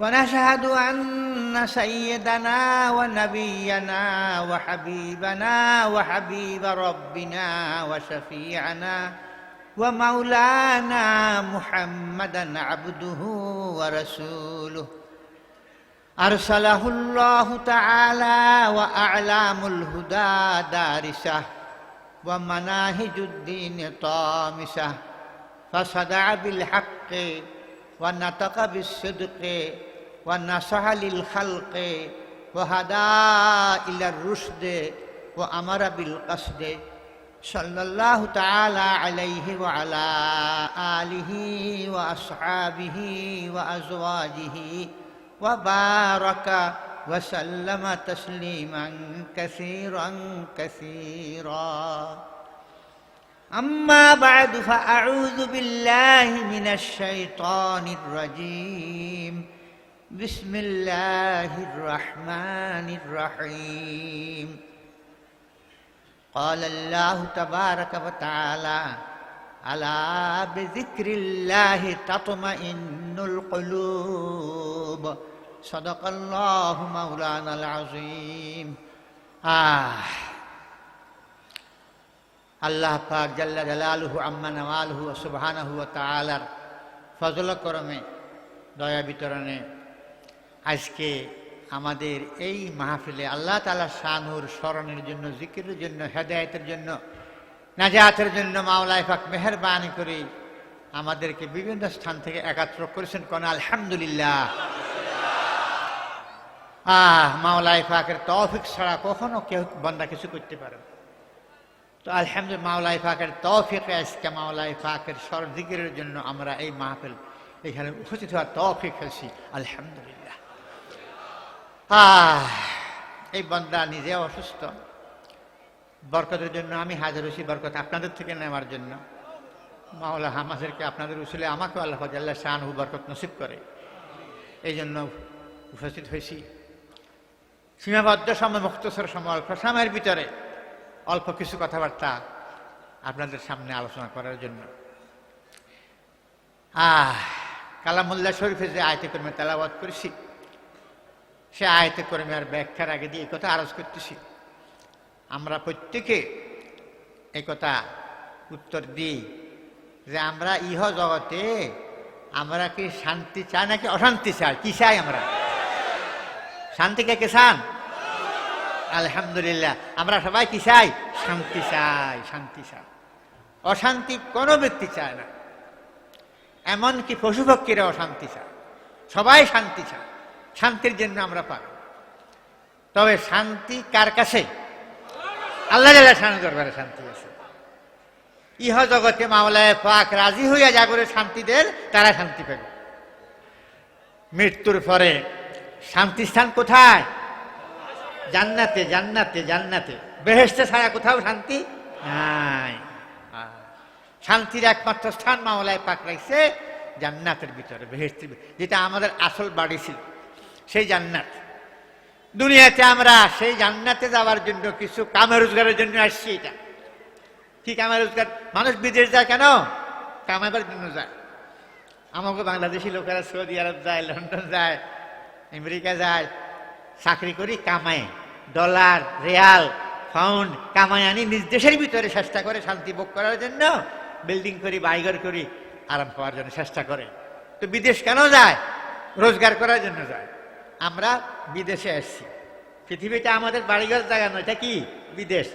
ونشهد أن سيدنا ونبينا وحبيبنا وحبيب ربنا وشفيعنا ومولانا محمدا عبده ورسوله. أرسله الله تعالى وأعلام الهدى دارسه ومناهج الدين طامسه. فصدع بالحق ونطق بالصدق ونصح للخلق وهدى إلى الرشد وأمر بالقصد. صلى الله تعالى عليه وعلى آله وأصحابه وأزواجه وبارك وسلم تسليما كثيرا كثيرا. أما بعد فأعوذ بالله من الشيطان الرجيم. بسم الله الرحمن الرحيم قال الله تبارك وتعالى ألا بذكر الله تطمئن القلوب صدق الله مولانا العظيم آه আল্লাহ পাক জাল্লা জালালুহু আম্মা নওয়ালুহু সুবহানাহু ওয়া তাআলার ফজল করমে দয়া বিতরণে আজকে আমাদের এই মাহফিলে আল্লাহ তাআলা শানুর স্মরণের জন্য, জিকিরের জন্য, হেদায়তের জন্য, নাজাতের জন্য মাওলায় পাক মেহরবানি করে আমাদেরকে বিভিন্ন স্থান থেকে একাত্র করেছেন কোন আলহামদুলিল্লাহ। আহ, মাওলায় পাকের তৌফিক ছাড়া কখনো কেউ বন্দা কিছু করতে পারে তো আলহামদুলিল্লাহ মাওলাই ফাঁকের তৌফিকে, আজকে মাওলাই ফাঁকের সরদিকের জন্য আমরা এই মাহফিল এখানে উপস্থিত হওয়ার তৌফিক হয়েছি আলহামদুলিল্লাহ। এই বন্দা নিজে অসুস্থ। বরকতের জন্য আমি হাজার হয়েছি বরকত আপনাদের থেকে নেওয়ার জন্য। মাওলা আমাদেরকে আপনাদের উসুলে আমাকে আল্লাহ আল্লাহ শাহ বরকত নসিব করে। এই জন্য উপস্থিত হয়েছি। সীমাবদ্ধ সময়, মুক্তসর সময় অল্প সময়ের ভিতরে অল্প কিছু কথাবার্তা আপনাদের সামনে আলোচনা করার জন্য। আহ, কালামুল্লাহ শরীফে যে আয়তে কর্মে তেলাবাদ করেছি সে আয়তে কর্মে আর ব্যাখ্যার আগে দিয়ে কথা আরজ করতেছি। আমরা প্রত্যেকে কথা উত্তর দিই যে আমরা ইহ জগতে আমরা কি শান্তি চাই নাকি অশান্তি চাই? কি চাই আমরা? শান্তিকে কে চান? আলহামদুলিল্লাহ। আমরা সবাই কি চাই? শান্তি চাই শান্তি চাই। অশান্তি কোনো ব্যক্তি চায় না। এমনকি পশু পক্ষীরা অশান্তি চায়। সবাই শান্তি চায়। শান্তির জন্য আমরা পাই তবে শান্তি কার কাছে? আল্লাহ শান্তি দরবারে শান্তি আছে। ইহ জগতে মামলায় পাক রাজি হইয়া জাগরে শান্তিদের তারা শান্তি পাবে। মৃত্যুর পরে শান্তি স্থান কোথায়? জান্নাতে জান্নাতে জান্নাতে। বেহেস্তে ছাড়া কোথাও শান্তি নাই। শান্তির একমাত্র স্থান মামলায় পাক রাখছে জান্নাতের ভিতরে বেহেস্তের যেটা আমাদের আসল বাড়ি ছিল। সেই জান্নাত। দুনিয়াতে আমরা সেই জান্নাতে যাওয়ার জন্য কিছু কামে রোজগারের জন্য আসছি এটা। কি কামে রোজগার? মানুষ বিদেশ যায় কেন? কামাবার জন্য যায়। আমাকে বাংলাদেশি লোকেরা সৌদি আরব যায়, লন্ডন যায়, আমেরিকা যায়। চাকরি করি কামায় ডলার, রেয়াল ফাউন্ড কামাই আনি নিজ দেশের ভিতরে চেষ্টা করে শান্তি ভোগ করার জন্য বিল্ডিং করি বাইগর করি, আরাম পাওয়ার জন্য চেষ্টা করে। তো বিদেশ কেন যায়? রোজগার করার জন্য যায়। আমরা বিদেশে আসছি পৃথিবীটা আমাদের বাড়িঘর জায়গা নয় এটা কি বিদেশ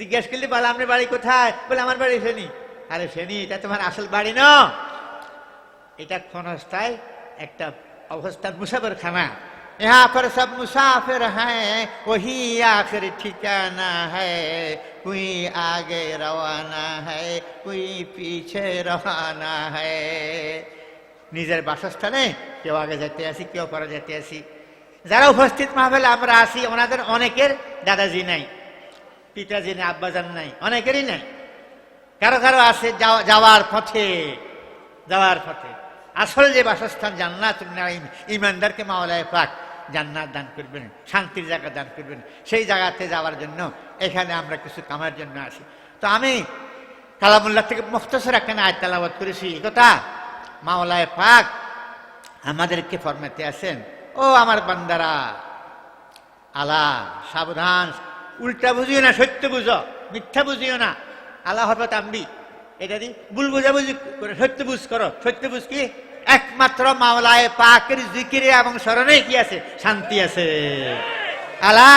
জিজ্ঞেস করলে বলে আপনার বাড়ি কোথায় বলে আমার বাড়ি এখানে আরে ফেনি এটা তোমার আসল বাড়ি ন এটা ক্ষণস্থায় একটা অবস্থার মুসাফের খানা यहाँ पर सब मुसाफिर हैं वही आखिर ठिकाना है कोई आगे रवाना है कोई पीछे रवाना है নিজের বাসস্থানে কেউ আগে যেতে আসি কেউ পরে যেতে আসি যারা উপস্থিত মাহফিলে, আমরা আসি ওনাদের অনেকের দাদাজি নাই, পিতাজি নেই, আব্বাজান নাই, অনেকেরই নাই। কারও কারও আছে যাওয়া- যাওয়ার পথে যাওয়ার পথে। আসল যে বাসস্থান জান্নাত ইমানদারকে মাওলায় পাক জান্নাত দান করবেন, শান্তির জায়গা দান করবেন। সেই জায়গাতে যাওয়ার জন্য এখানে আমরা কিছু কামার জন্য আসি। তো আমি কালামুল্লাহ থেকে মুখতসর একটা আয় তালাবাদ করেছি। কথা মাওলায় পাক আমাদেরকে ফরমাতে আছেন ও আমার বান্দারা আলা সাবধান, উল্টা বুঝিও না, সত্য বুঝো, মিথ্যা বুঝিও না। আল্লাহ হরবত আম্বি এটা দি, ভুল বুঝাবুঝি করে সত্য বুঝ করো। সত্য বুঝ কি? একমাত্র মাওলায় পাকের জিকিরে এবং স্মরণে কি আছে? শান্তি আছে। আলা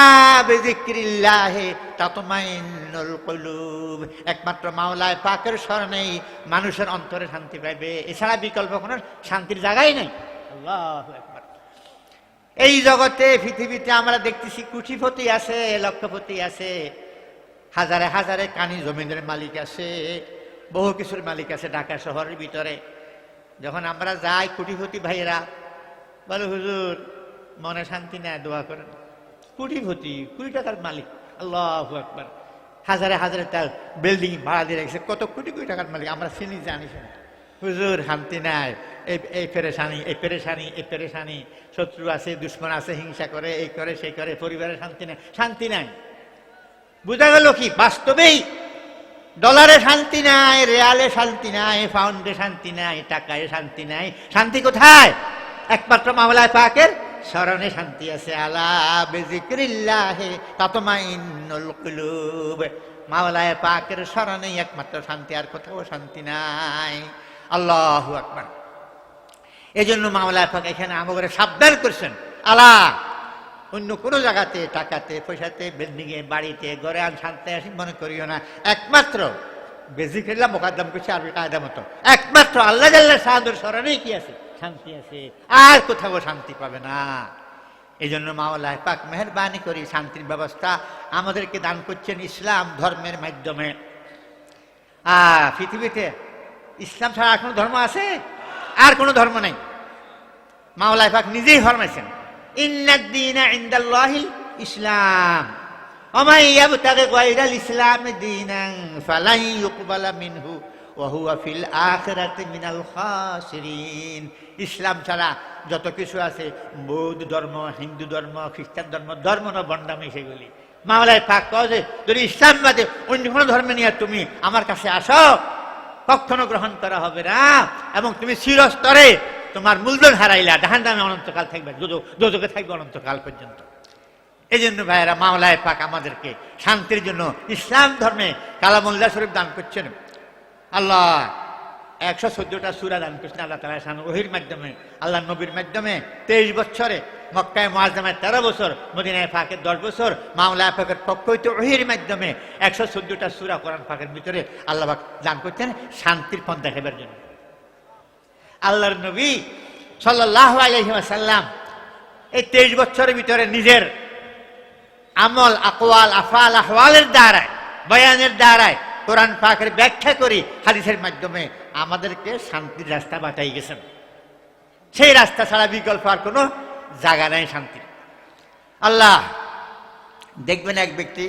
একমাত্র মাওলায় পাকের স্মরণেই মানুষের অন্তরে শান্তি পাইবে। এছাড়া বিকল্প কোনো শান্তির জায়গাই নেই। আল্লাহু এই জগতে, পৃথিবীতে আমরা দেখতেছি কুঠিপতি আছে, লক্ষপতি আছে, হাজারে হাজারে কানি জমিনের মালিক আছে, বহু কিছুর মালিক আছে ঢাকা শহরের ভিতরে। যখন আমরা যাই কুটিপতি ভাইয়েরা, বলে, হুজুর, মনে শান্তি নেয় দোয়া করেন। কুটিপতি, কুড়ি টাকার মালিক, আল্লাহ একবার হাজারে হাজারে তার বিল্ডিং ভাড়া দিয়ে রেখেছে, কত কোটি কোটি টাকার মালিক? আমরা চিনি, জানি, শুনি। হুজুর, শান্তি নাই, এই এই পেরেশানি এই পেরেশানি এই পেরেশানি শত্রু আছে, দুশ্মন আছে, হিংসা করে, এই করে, সেই করে পরিবারের শান্তি নাই শান্তি নাই। বোঝা গেল কি? বাস্তবেই ডলারে শান্তি নাই, রেয়ালে শান্তি নাই, পাউন্ডে শান্তি নাই, টাকায় শান্তি নাই। শান্তি কোথায়? একমাত্র মামলায় পাকের স্মরণে শান্তি আছে। আলা বেজিক্রিল্লাহে মাওলায় পাকের স্মরণেই একমাত্র শান্তি, আর কোথাও শান্তি নাই। আল্লাহু আকবার। এই জন্য মামলায় পাক এখানে আমাদের সাবধান করছেন। আলা অন্য কোনো জায়গাতে, টাকাতে, পয়সাতে বিল্ডিংয়ে বাড়িতে, ঘরে আন শান্তি আসি, মনে করিও না। একমাত্র বেজিক্রিল্লা মোকাদ্দম করছে আর কায়দা মতো। একমাত্র আল্লাহ জাল্লাহ সাহাদুর স্মরণেই কি আছে? শান্তি আছে। আর কোথাও শান্তি পাবে না। এই জন্য মাওলায় পাক মেহরবানি করি, শান্তির ব্যবস্থা আমাদেরকে দান করছেন ইসলাম ধর্মের মাধ্যমে। আর পৃথিবীতে ইসলাম ছাড়া কোনো ধর্ম আছে? আর কোনো ধর্ম নাই। মাওলায় পাক নিজেই ফরমাইছেন ইন্নাদ্দিনা ইন্দাল্লাহিল ইসলাম। অমাই ইয়াবতাগে গায়রাল ইসলাম দীনান ফালাই ইউকবালা মিনহু ওয়া ফিল আখিরাতি মিনাল খাসিরিন ইসলাম ছাড়া যত কিছু আছে, বৌদ্ধ ধর্ম, হিন্দু ধর্ম, খ্রিস্টান ধর্ম ধর্ম না বন্ডামি সেগুলি। মামলায় ফাঁক কয় যদি ইসলাম বাদে অন্য কোনো ধর্মে নিয়ে তুমি আমার কাছে আসো কখনো গ্রহণ করা হবে না। এবং তুমি চিরস্তরে তোমার মূলধন হারাইলা। ডাহান দামে অনন্তকাল থাকবে দোজকে থাকবে অনন্তকাল পর্যন্ত। এই জন্য ভাইয়েরা মামলায় পাক আমাদেরকে শান্তির জন্য ইসলাম ধর্মে কালামুল্লাহ শরীফ দান করছেন। আল্লাহ একশো চোদ্দটা সুরা দান করছেন। আল্লাহ তালা ওহির মাধ্যমে, আল্লাহ নবীর মাধ্যমে তেইশ বছরে মক্কায় মহাজমায় তেরো বছর, মদিনায় ফাঁকের দশ বছর মামলায় ফাঁকের পক্ষ হইতে ওহির মাধ্যমে একশো চোদ্দটা সুরা কোরআন ফাঁকের ভিতরে আল্লাহ দান করছেন শান্তির পথ দেখাবার জন্য। আল্লাহর নবী সাল্লাহ আলহিমাসাল্লাম এই তেইশ বছরের ভিতরে নিজের আমল, আকওয়াল, আফাল, আহওয়ালের দ্বারায়, বয়ানের দ্বারায় কোরআন পাকের ব্যাখ্যা করি হাদিসের মাধ্যমে আমাদেরকে শান্তির রাস্তা বাটাই গেছেন। সেই রাস্তা ছাড়া বিকল্প আর কোনো জায়গা নাই শান্তির আল্লাহ, দেখবেন এক ব্যক্তি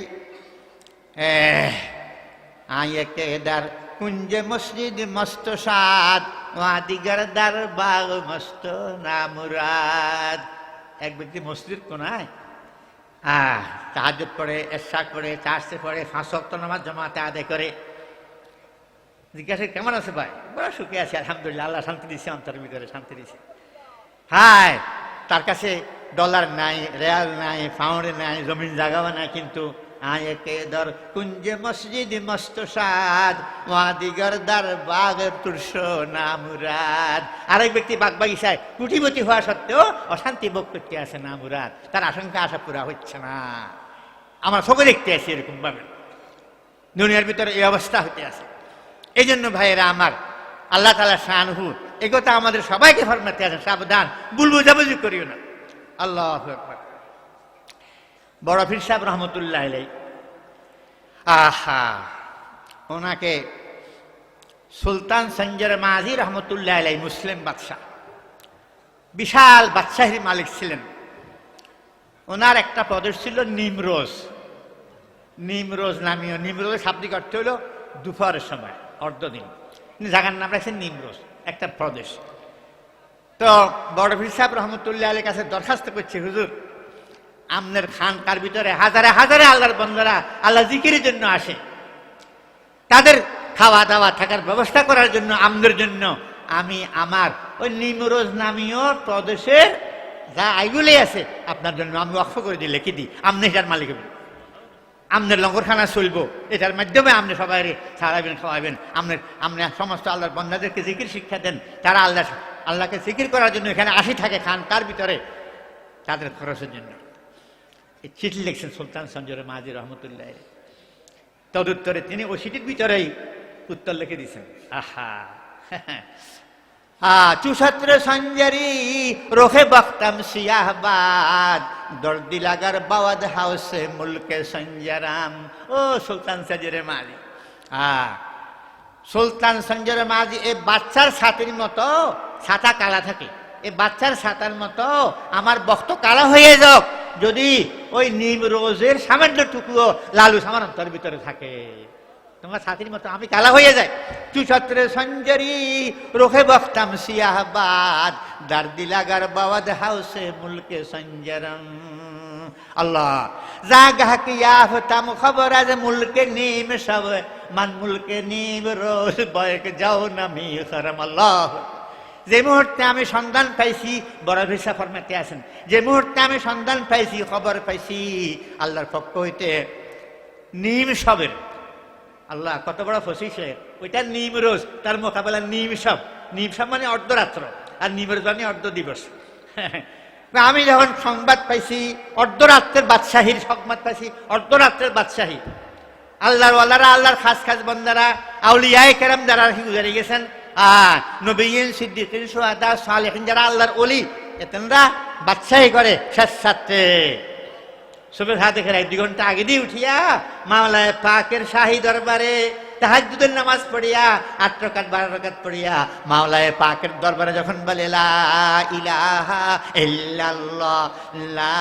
আয়ে কুঞ্জে মসজিদ মস্ত সাদ, ওয়াদিগার দার বাগ মস্ত নামুরাদ। এক ব্যক্তি মসজিদ কোনায়? আহ তাহাজুদ পড়ে এসা করে চাষে পড়ে ফাঁসক্ত নামাজ জমাতে আদায় করে। জিজ্ঞাসা কেমন আছে ভাই? বড় সুখে আছে, আলহামদুলিল্লাহ, আল্লাহ শান্তি দিচ্ছে অন্তরের ভিতরে শান্তি দিচ্ছে হায় তার কাছে ডলার নাই, রেয়াল নাই, পাউন্ড নাই জমিন জাগাও নাই, কিন্তু আয় কে দর কুঞ্জে মসজিদ মস্ত সাদ ওয়াদিগর দার বাগ তুর্স নামুরাদ আরেক ব্যক্তি বাগ বাগিচায় কুটিপতি হওয়া সত্ত্বেও অশান্তি ভোগ করতে আসে নামুরাদ তার আশঙ্কা আশা পুরা হচ্ছে না। আমরা সবে দেখতে আছি এরকম ভাবে দুনিয়ার ভিতরে এই অবস্থা হতে আছে এই জন্য ভাইয়েরা আমার আল্লাহ তালা শাহু এগোটা আমাদের সবাইকে ফরমাতে আছে, সাবধান। ভুল বুঝাবুঝি করিও না। আল্লাহ বড় ফির সাহেব রহমতুল্লাহ আহা, ওনাকে সুলতান সঞ্জর মাঝি রহমতুল্লাহ আলাই মুসলিম বাদশাহ। বিশাল বাদশাহীর মালিক ছিলেন। ওনার একটা প্রদেশ ছিল নিমরোজ। নিমরোজ নামীয়। নিমরোজ শাব্দিক অর্থ হলো দুপুরের সময়, অর্ধদিন। জায়গার নাম রাখছেন নিমরোজ। একটা প্রদেশ। তো বড় ভীর সাহেব রহমতুল্লাহ আলীর কাছে দরখাস্ত করছে, হুজুর, আমনের খানকার ভিতরে হাজারে হাজারে আল্লাহর বন্ধুরা আল্লাহ জিকিরের জন্য আসে। তাদের খাওয়া দাওয়া থাকার ব্যবস্থা করার জন্য আমদের জন্য আমি আমার ওই নিমরোজ নামীয় প্রদেশের যা আইগুলি আছে, আপনার জন্য আমি অক্ষ করে দিলে কি দিই। আমনে এটার মালিক আমনের লঙ্গরখানা চলবো। এটার মাধ্যমে আপনি সবাই ছাড়াবেন খাওয়াবেন। আপনার আপনি সমস্ত আল্লাহর বন্ধাদেরকে জিকির শিক্ষা দেন। তারা আল্লাহ, আল্লাহকে জিকির করার জন্য এখানে আসি থাকে খান, তার ভিতরে তাদের খরচের জন্য। এই চিঠি লিখছেন সুলতান সঞ্জয় মাহাজি রহমতুল্লাহ। তদুত্তরে তিনি ওই চিঠির ভিতরেই উত্তর লিখে দিয়েছেন আহা। চুষত্র সঞ্জারি রোহে বখতাম সিয়াহবাদ। দর্দি লাগার বাওয়াদ হাউসে মুলকে সঞ্জারাম। ও, সুলতান সঞ্জরে মাঝি। হ্যাঁ সুলতান সঞ্জরে মাঝি এই বাচ্চার ছাতির মতো, ছাতা কালা থাকে। এ বাচ্চার ছাতার মতো, আমার বক্ত কালা হয়ে যাক। যদি ওই নিম রোজের সামান্য টুকুও লালু সামান অন্তর ভিতরে থাকে। তোমার ছাতির মতো আমি কালা হয়ে যায় চুষত্রে সঞ্জরি, রোখে বখতাম সিয়াহবাদ, দার্দি লাগার বাওয়াদ হাউসে মুলকে সঞ্জরম। আল্লাহ যা গাহক ইয়া হতাম খবর আজ মুলকে নিম সব, মান মুলকে নিম রোজ বয়ক যাও নামি খরম। আল্লাহ, যে মুহূর্তে আমি সন্ধান পাইছি, বড় ভিসা ফরমাতে আছেন, যে মুহূর্তে আমি সন্ধান পাইছি, খবর পাইছি, আল্লাহর পক্ষ হইতে নিম সবের আল্লাহ, কত বড় ফসিছে ওইটা নিম রোজ, তার মোকাবেলা নিম সব নিম সব মানে অর্ধরাত্র, আর নিম রোজ মানে অর্ধ দিবস। আমি যখন সংবাদ পাইছি, অর্ধরাত্রের বাদশাহীর সংবাদ পাইছি, অর্ধরাত্রের বাদশাহী। আল্লাহর আল্লাহরা আল্লাহর খাস খাস বন্দারা, আউলিয়ায় কেরাম যারা গুজারে গেছেন, আর নবীন সিদ্দিকিন, সোহাদা যারা আল্লাহর অলি এতেনরা বাদশাহী করে শেষ সাথে সুবের হাতে খেলায় দুই ঘণ্টা আগে দিয়ে উঠিয়া মামলায় পাকের শাহী দরবারে তাহাজুদের নামাজ পড়িয়া, আট রকাত, বারো রকাত পড়িয়া, মাওলায় পাকের দরবারে যখন বলে, লা ইলাহা ইল্লাল্লাহ, লা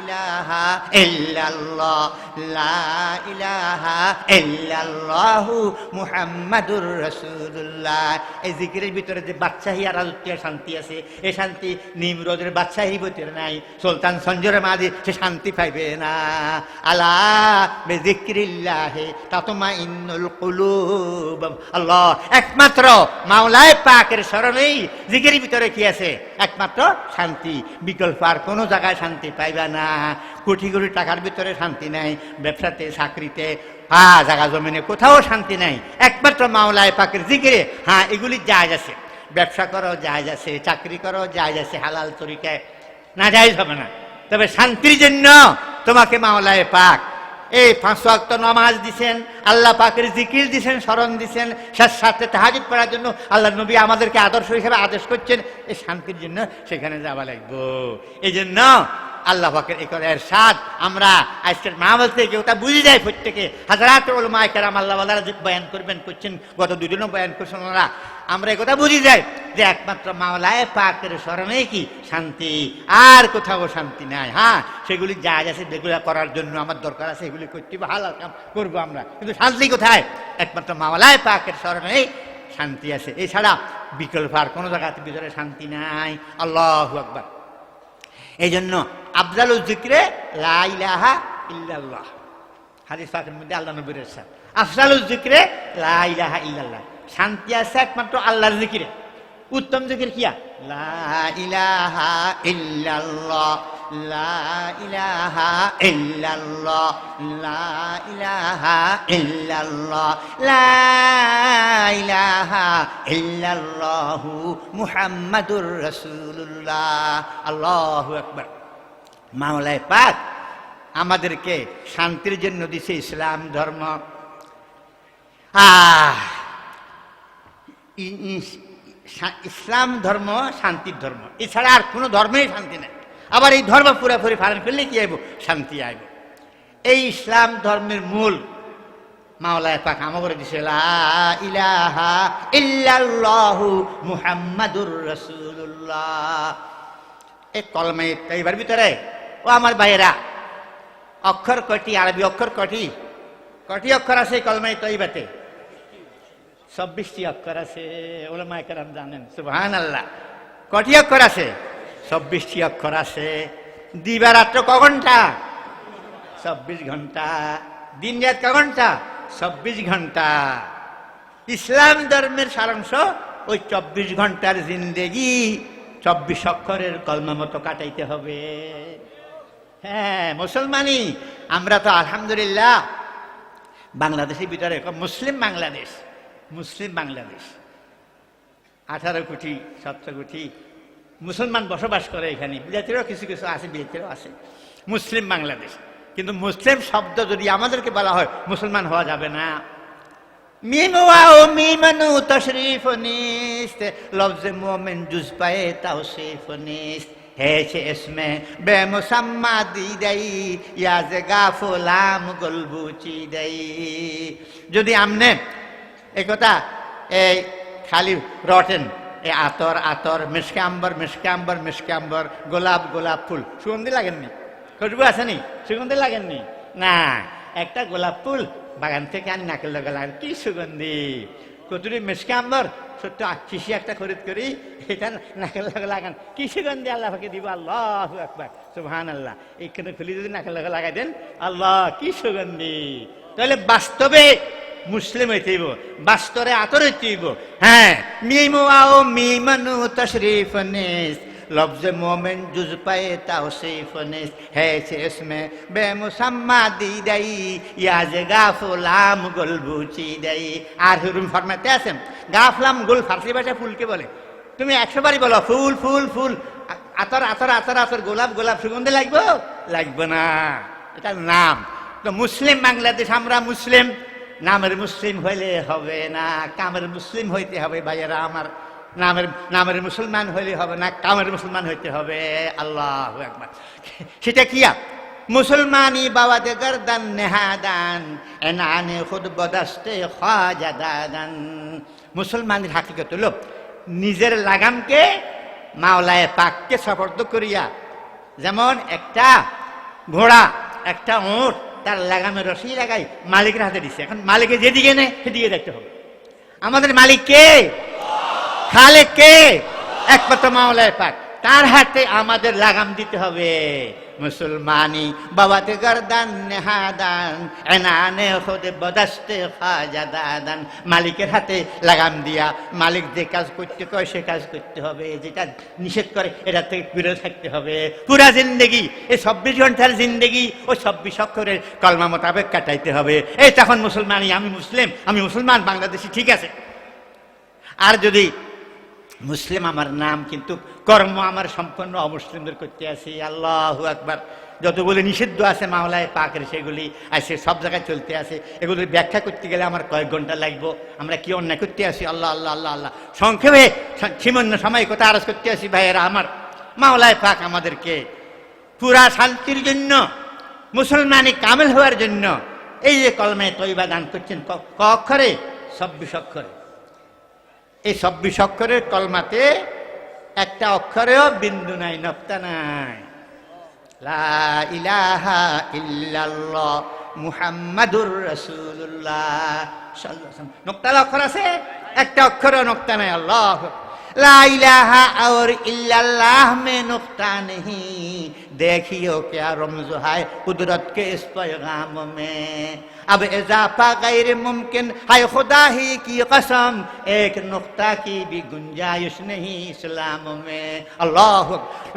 ইলাহা ইল্লাল্লাহ, লা ইলাহা ইল্লাল্লাহু মুহাম্মাদুর রাসূলুল্লাহ। এই জিকিরের ভিতরে যে বাদশাহী আর রাজত্বের শান্তি আছে এই শান্তি নিমরোদের বাদশাহী ভিতরে নাই, সুলতান সঞ্জয়ের মাঝে সে শান্তি পাইবে না। আলা বেজিক্রিল্লাহে তাতমা ইন্নুল আল্লাহ, একমাত্র মাওলায় পাকের স্মরণেই জিকিরের ভিতরে কি আছে? একমাত্র শান্তি। বিকল্প আর কোনো জায়গায় শান্তি পাইবা না। কোটি কোটি টাকার ভিতরে শান্তি নাই, ব্যবসাতে, চাকরিতে হ্যাঁ জায়গা জমিনে কোথাও শান্তি নাই। একমাত্র মাওলায় পাকের জিকিরে হ্যাঁ এগুলি জায়জ আছে। ব্যবসা করো, জায়জ আছে। চাকরি করো, জায়জ আছে। হালাল তরিকায় না জায়জ হবে না। তবে শান্তির জন্য তোমাকে মাওলায় পাক এই পাঁচ ওয়াক্ত নামাজ দিছেন, আল্লাহ পাকের জিকির দিছেন, স্মরণ দিছেন সাথে সাথে তাহাজিদ পড়ার জন্য আল্লাহ নবী আমাদেরকে আদর্শ হিসেবে আদেশ করছেন, এই শান্তির জন্য সেখানে যাওয়া লাগবো। এই জন্য আল্লাহ পাকের এই করে সাদ আমরা আজকের মা বলতে কেউ তা বুঝে যায় প্রত্যেকে। হাজারাত মায় কেরাম আল্লাহ বয়ান করবেন, করছেন, গত দুদিনও বয়ান করছেন ওনারা। আমরা একথা বুঝি যাই যে একমাত্র মাওলায় পাকের স্মরণে কি শান্তি? আর কোথাও শান্তি নাই। হ্যাঁ সেগুলি যা আছে যেগুলো করার জন্য আমার দরকার আছে, এগুলি করতে ভালো কাম করব আমরা। কিন্তু শান্তি কোথায়? একমাত্র মাওলায় পাকের স্মরণে শান্তি আছে। এছাড়া বিকল্প আর কোনো জায়গাতে ভিতরে শান্তি নাই। আল্লাহ আকবার। এই জন্য আফজাল জিক্রে লাইলাহা ইল্লাল্লাহ। হাদিস পাকের মধ্যে আল্লাহ নবীর আফজাল জিক্রে লাইলাহা ইল্লাল্লাহ। শান্তি আছে একমাত্র আল্লাহর জিকিরে। উত্তম জিকির কিয়া? লা ইলাহা লা ইলাহা লা ইলাহা লা ইলাহা মুহাম্মাদুর পাক আমাদেরকে শান্তির জন্য দিছে ইসলাম ধর্ম। আহ! ইসলাম ধর্ম, শান্তির ধর্ম। এছাড়া আর কোনো ধর্মেই শান্তি নেই। আবার এই ধর্ম পুরাপুরি পালন করলে কি আইব? শান্তি আইব। এই ইসলাম ধর্মের মূল মাওলায় পাক আমাকে দিছে ইলাহা ইল্লাল্লাহু মুহাম্মাদুর রাসূলুল্লাহ। এই কলমে এইবার ভিতরে, ও আমার ভাইয়েরা, অক্ষর কটি আরবি অক্ষর কটি কটি অক্ষর আছে কলমে তৈবাতে চব্বিশটি অক্ষর আছে ওলামা একরাম জানেন সুবহান আল্লাহ কটি অক্ষর আছে চব্বিশটি অক্ষর আছে দিবারাত্র ক ঘণ্টা? চব্বিশ ঘণ্টা। দিন রাত ক ঘণ্টা? চব্বিশ ঘণ্টা। ইসলাম ধর্মের সারাংশ ওই চব্বিশ ঘণ্টার জিন্দেগি। চব্বিশ অক্ষরের কলমা মতো কাটাইতে হবে। হ্যাঁ মুসলমানই। আমরা তো আলহামদুলিল্লাহ বাংলাদেশের ভিতরে মুসলিম বাংলাদেশ। মুসলিম বাংলাদেশ। আঠারো কোটি, সতেরো কোটি মুসলমান বসবাস করে এখানে। বিলেতেরও কিছু কিছু আছে বিলেতেরও আছে। মুসলিম বাংলাদেশ। কিন্তু মুসলিম শব্দ যদি আমাদেরকে বলা হয়, মুসলমান হওয়া যাবে না। মিমানু মোমেন গলবুচি দেই। যদি আমনে এই কথা এই খালি রটেন, এই আতর আতর মিসকে আম্বর মিসকে আম্বর আম্বর, গোলাপ গোলাপ ফুল। সুগন্ধি লাগেননি? খুশবু আসেনি সুগন্ধি লাগেননি? না, একটা গোলাপ ফুল বাগান থেকে আনি নাকের লগে লাগান। কি সুগন্ধি? কতুরি মিসকে আম্বর, ছোট্ট শিশি একটা খরিদ করি, এটা নাকের লগে লাগান। কি সুগন্ধি আল্লাহ পাকে দিব? আল্লাহ একবার সুবহান আল্লাহ এইখানে খুলি যদি নাকের লগে লাগাই দেন, আল্লাহ, কি সুগন্ধি? তাহলে বাস্তবে মুসলিম হইতেইব বাস্তরে আতর হইতেইব হ্যাঁ মিমু আও মিমানু তশরিফ নিস, লফজ মোমেন জুজ পায়ে তাওসিফ নিস। হে সে ইসমে বেমুসাম্মা দি দেই ইয়াজ গাফলাম গুলবুচি দেই। আর হুরুম ফরমাতে আছেন গাফলাম গুল ফার্সি ভাষায় ফুলকে বলে। তুমি একশো বারই বলো, ফুল ফুল ফুল। আতর আতর আতর আতর, গোলাপ গোলাপ, সুগন্ধি লাগবো? লাগবে না এটা নাম। তো মুসলিম বাংলাদেশ, আমরা মুসলিম। নামের মুসলিম হইলে হবে না, কামের মুসলিম হইতে হবে ভাইয়েরা আমার। নামের নামের মুসলমান হইলে হবে না, কামের মুসলমান হইতে হবে। আল্লাহ একবার সেটা কিয়া মুসলমানি বাবাতে গরদান নেহাদান, এনানে খুদ বদাস্তে খাজাদান মুসলমানের হাকিকত হলো, নিজের লাগামকে মাওলায় পাককে সফর্দ করিয়া, যেমন একটা ঘোড়া, একটা উঁট তার লাগামে রশি লাগাই, মালিকের হাতে দিচ্ছে এখন মালিকে যেদিকে নেয় সেদিকে দেখতে হবে। আমাদের মালিক কে? খালেক কে? একমাত্র মাওলায় পাক। তার হাতে আমাদের লাগাম দিতে হবে। মুসলমানি বাবাতে গরদান, নেহাদান, এনানে হতে বদাস্তে মালিকের হাতে লাগাম দিয়া মালিক যে কাজ করতে কয়, সে কাজ করতে হবে। যেটা নিষেধ করে, এটা থেকে বিরত থাকতে হবে। পুরা জিন্দেগি, এই চব্বিশ ঘণ্টার জিন্দেগি ও চব্বিশ অক্ষরের কলমা মোতাবেক কাটাইতে হবে। এই তখন মুসলমানি, আমি মুসলিম, আমি মুসলমান, বাংলাদেশি, ঠিক আছে। আর যদি মুসলিম আমার নাম, কিন্তু কর্ম আমার সম্পূর্ণ অমুসলিমদের করতে আছি। আল্লাহ আকবার। যতগুলি নিষিদ্ধ আছে মামলায় পাকের, সেগুলি আছে সব জায়গায় চলতে আছে। এগুলি ব্যাখ্যা করতে গেলে আমার কয়েক ঘণ্টা লাগবো। আমরা কি অন্যায় করতে আসি? আল্লাহ আল্লাহ আল্লাহ আল্লাহ। সংক্ষেপে সীমন্য সময় কথা আরজ করতে আসি ভাইয়েরা? আমার মাওলায় পাক আমাদেরকে পুরা শান্তির জন্য মুসলমানি কামেল হওয়ার জন্য এই যে কলমে তৈবা দান করছেন, ক- চব্বিশ অক্ষরে। এই চব্বিশ অক্ষরের কলমাতে একটা অক্ষরেও বিন্দু নাই নক্তা নাই লা ইলাহা ইল্লাল্লাহ মুহাম্মাদুর রাসূলুল্লাহ সাল্লাল্লাহু আলাইহি ওয়াসাল্লাম। নক্তার অক্ষর আছে একটা অক্ষরও নক্তা নাই আল্লাহ লা ইলাহা और इल्लल्लाह में नुक्ता नहीं देखियो क्या रमज है कुदरत के इस पैगाम में अब इजाफा गैर मुमकिन है खुदा ही की कसम एक नुक्ता की भी गुंजाइश नहीं इस्लाम में अल्लाह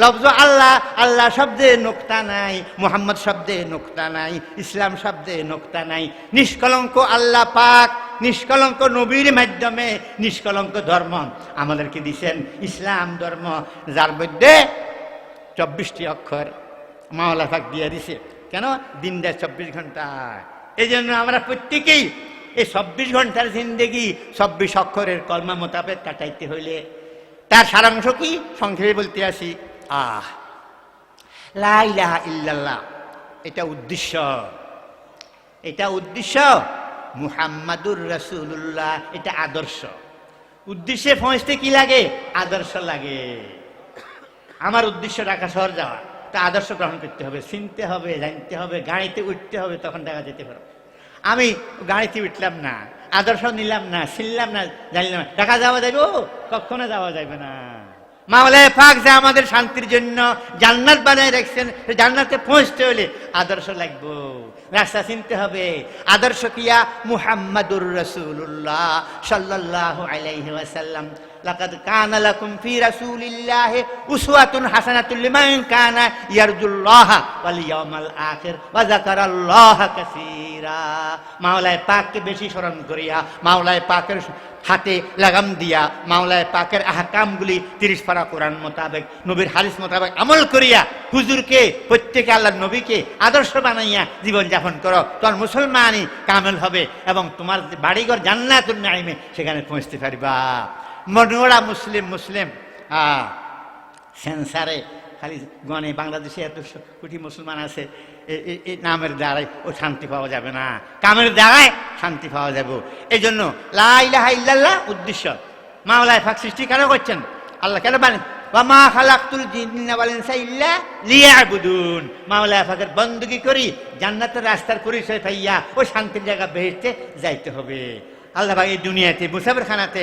लफ्ज अल्लाह अल्लाह शब्दे नुक्ता নাই মোহাম্মদ শব্দে নুক্তা নাই ইসলাম শব্দে নুক্তা নাই নিষ্কলঙ্ক আল্লাহ পাক নিষ্কলঙ্ক নবীর মাধ্যমে নিষ্কলঙ্ক ধর্ম আমাদেরকে দিছেন ইসলাম ধর্ম যার মধ্যে চব্বিশটি অক্ষর মাওলা পাক দিয়ে দিছে কেন দিনটা চব্বিশ ঘন্টা এই জন্য আমরা প্রত্যেকেই এই চব্বিশ ঘণ্টার জিন্দেগি, চব্বিশ অক্ষরের কর্মা মোতাবেক কাটাইতে হইলে। তার সারাংশ কি? সংক্ষেপে বলতে আসি। আহ, লা ইলাহা ইল্লাল্লাহ, এটা উদ্দেশ্য। এটা উদ্দেশ্য মুহাম্মাদুর রাসূলুল্লাহ, এটা আদর্শ। উদ্দেশ্যে পৌঁছতে কি লাগে? আদর্শ লাগে। আমার উদ্দেশ্য ঢাকা শহর যাওয়া। তা আদর্শ গ্রহণ করতে হবে চিনতে হবে, জানতে হবে, গাড়িতে উঠতে হবে, তখন দেখা যেতে পারো। আমি গাড়িতে উঠলাম না, আদর্শ নিলাম না চিনলাম না, জানলাম না। ঢাকা যাওয়া যাবে কখনো যাওয়া যাবে না। মাওলায় পাক যে আমাদের শান্তির জন্য জান্নাত বানায় রাখছেন জান্নাতে পৌঁছতে হলে আদর্শ লাগবো। রাস্তা চিনতে হবে। আদর্শ কিয়া মুহাম্মাদুর রাসূলুল্লাহ সাল্লাল্লাহু আলাইহি ওয়াসাল্লাম। লাকাদ কানা লাকুম ফি রাসূলিল্লাহি উসওয়াতুন হাসানাতুল লিমান কানা ইয়ারজুল্লাহ ওয়াল ইয়াউমাল আখির ওয়া যাকারাল্লাহ কাসীরা। পাককে বেশি স্মরণ করিয়া পাকের হাতে লাগাম দিয়া, মাওলায় পাকের আহকামগুলি তিরিশ পারা কোরআন মোতাবেক, নবীর হারিস মোতাবেক আমল করিয়া হুজুরকে, প্রত্যেকে আল্লাহ নবীকে আদর্শ বানাইয়া জীবন যাপন করো। তোর মুসলমানই কামেল হবে এবং তোমার বাড়িঘর জান্নাতুল নাইমে সেখানে পৌঁছতে পারবা। মনোরা মুসলিম মুসলিম। আহ সেন্সারে খালি গণে বাংলাদেশে এত কোটি মুসলমান আছে এই নামের দ্বারাই ও শান্তি পাওয়া যাবে না। কামের দ্বারাই শান্তি পাওয়া যাবে। এই জন্য লাইলাহা ইল্লাল্লাহ উদ্দেশ্য। মাওলায় ফাঁক সৃষ্টি কেন করছেন? আল্লাহ কেন বানেন? জিন্না ওয়াল ইনসা ইল্লা লিয়াবুদুন। মাওলায় ফাঁকের বন্দুকি করি, জান্নাতের রাস্তার পরিচয় পাইয়া ও শান্তির জায়গা বেহেতে যাইতে হবে। আল্লাহ ভাই, এই দুনিয়াতে মুসাফির খানাতে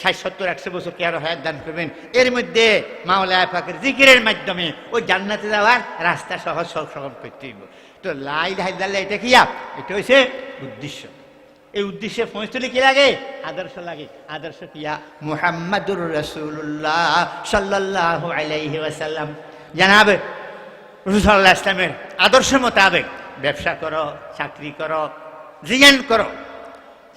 ষাট, সত্তর, একশো বছর কে আরও হায়াত দান করবেন। এর মধ্যে মাওলায় পাকের জিকিরের মাধ্যমে ওই জান্নাতে যাওয়ার রাস্তা সহজ সরল করতে হইব। তো লাই হাইদাল্লাহ এটা কিয়া এটা হচ্ছে উদ্দেশ্য। এই উদ্দেশ্যে পৌঁছলে কি লাগে? আদর্শ লাগে। আদর্শ কিয়া মুহাম্মাদুর রসুল্লাহ সাল্লাল্লাহু আলাইহি ওয়াসাল্লাম। জানাবে রসুল্লাহ ইসলামের আদর্শ মোতাবেক ব্যবসা করো, চাকরি করো, জিয়ান করো।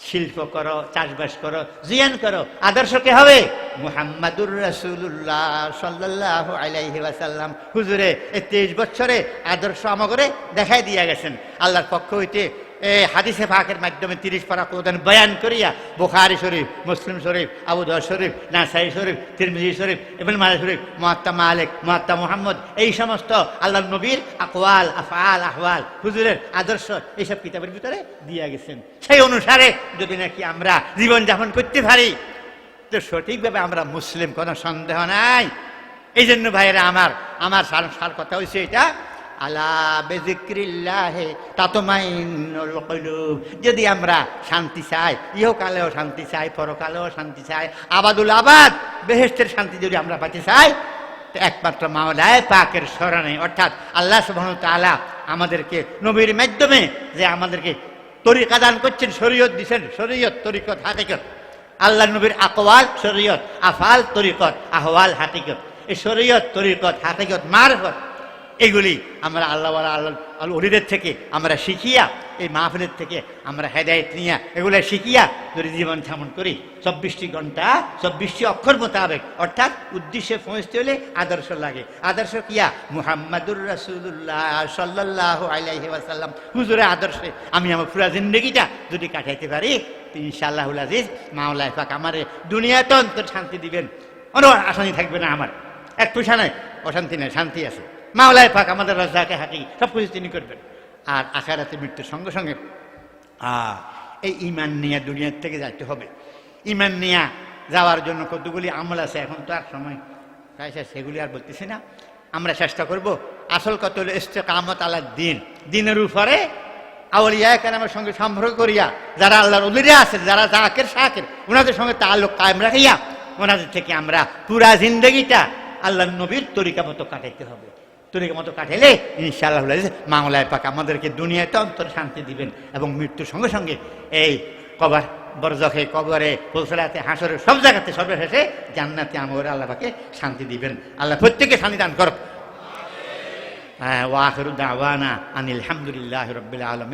শিল্প করো, চাষবাস করো, জিয়ান করো। আদর্শ কে হবে? মুহাম্মাদুর রাসূলুল্লাহ সাল্লাল্লাহু আলাইহি ওয়াসাল্লাম। হুজুরে, এই তেইশ বছরে আদর্শ আমাগরে দেখাই দিয়া গেছেন। আল্লাহর পক্ষ হইতে এ হাদিসে ফাঁকের মাধ্যমে তিরিশ পারা কোরআন বয়ান করিয়া বুখারী শরীফ, মুসলিম শরীফ, আবু দাউদ শরীফ, নাসাই শরীফ, তিরমিজি শরীফ, ইবনে মাজাহ শরীফ মহাত্মা মালিক মহাত্মা মোহাম্মদ, এই সমস্ত আল্লাহ নবীর আকওয়াল, আফআল, আহওয়াল, হুজুরের আদর্শ এইসব কিতাবের ভিতরে দিয়া গেছেন। সেই অনুসারে যদি নাকি আমরা জীবনযাপন করতে পারি, তো সঠিকভাবে আমরা মুসলিম কোনো সন্দেহ নাই। এই জন্য ভাইয়েরা, আমার আমার সার সার কথা হয়েছে এটা আলা বেজিক্রিল্লাহে যদি আমরা শান্তি চাই, ইহকালেও শান্তি চাই, পরকালেও শান্তি চাই, আবাদুল আবাদ বেহেস্তের শান্তি যদি আমরা পাইতে চাই একমাত্র মাওলায় পাকের স্মরণে, অর্থাৎ আল্লাহ সুবহানাহু ওয়া তাআলা আমাদেরকে নবীর মাধ্যমে যে আমাদেরকে তরিকা দান করছেন, শরীয়ত দিচ্ছেন শরীয়ত তরিকত হাকিকত। আল্লাহ নবীর আকওয়াল, শরীয়ত আফাল, তরিকত আহওয়াল হাকিকত। এই শরীয়ত তরিকত হাকিকত মারফত এগুলি আমরা আল্লাহ আল্লাহ অলিদের থেকে আমরা শিখিয়া, এই মাহফিলের থেকে আমরা হেদায়ত নিয়া এগুলো শিখিয়া যদি জীবন যাপন করি। চব্বিশটি ঘণ্টা, চব্বিশটি অক্ষর মোতাবেক। অর্থাৎ উদ্দেশ্যে পৌঁছতে হলে আদর্শ লাগে। আদর্শ কিয়া? মুহাম্মাদুর রাসূলুল্লাহ সাল্লাল্লাহু আলাইহি ওয়াসাল্লাম। হুজুরের আদর্শে আমি আমার পুরা জিন্দগিটা যদি কাটাইতে পারি, ইনশাআল্লাহুল আজিজ মাওলায় পাক আমারে দুনিয়াতে অন্তর শান্তি দিবেন। কোনো আসানি থাকবে না আমার। এক পয়সা নাই, অশান্তি নাই, শান্তি আছে। মাওলায় পাক আমাদের রাজাকে হাঁটি সব কিছু তিনি করবেন। আর আখারাতে মৃত্যুর সঙ্গে সঙ্গে এই ইমান নিয়ে দুনিয়ার থেকে যাইতে হবে। ইমান নিয়ে যাওয়ার জন্য কতগুলি আমল আছে, এখন তো আর সময় সেগুলি আর বলতেছি না। আমরা চেষ্টা করব আসল কত হলো কামত আলার দিন দিনের উপরে আউলিয়া কেরামের সঙ্গে সম্পর্ক করিয়া, যারা আল্লাহর উলিরা আছে, যারা জাকের শাকের ওনাদের সঙ্গে তাল্লুক কায়েম রাখিয়া ওনাদের থেকে আমরা পুরা জিন্দগিটা আল্লাহ নবীর তরিকা মতো কাটাইতে হবে। তরিকা মতো কাটাইলে ইনশাআল্লাহ মামলায় পাক আমাদেরকে দুনিয়াতে অন্তর শান্তি দিবেন এবং মৃত্যুর সঙ্গে সঙ্গে এই কবার, বরজখে, কবরে, ফুলসলাতে, হাসরে, সব জায়গাতে সর্বশেষে জান্নাতে আমার আল্লাহ পাকে শান্তি দিবেন। আল্লাহ প্রত্যেকে শান্তি দান করক। হ্যাঁ দাওয়ানা আনিল হামদুলিল্লাহ রবিল আলমিন।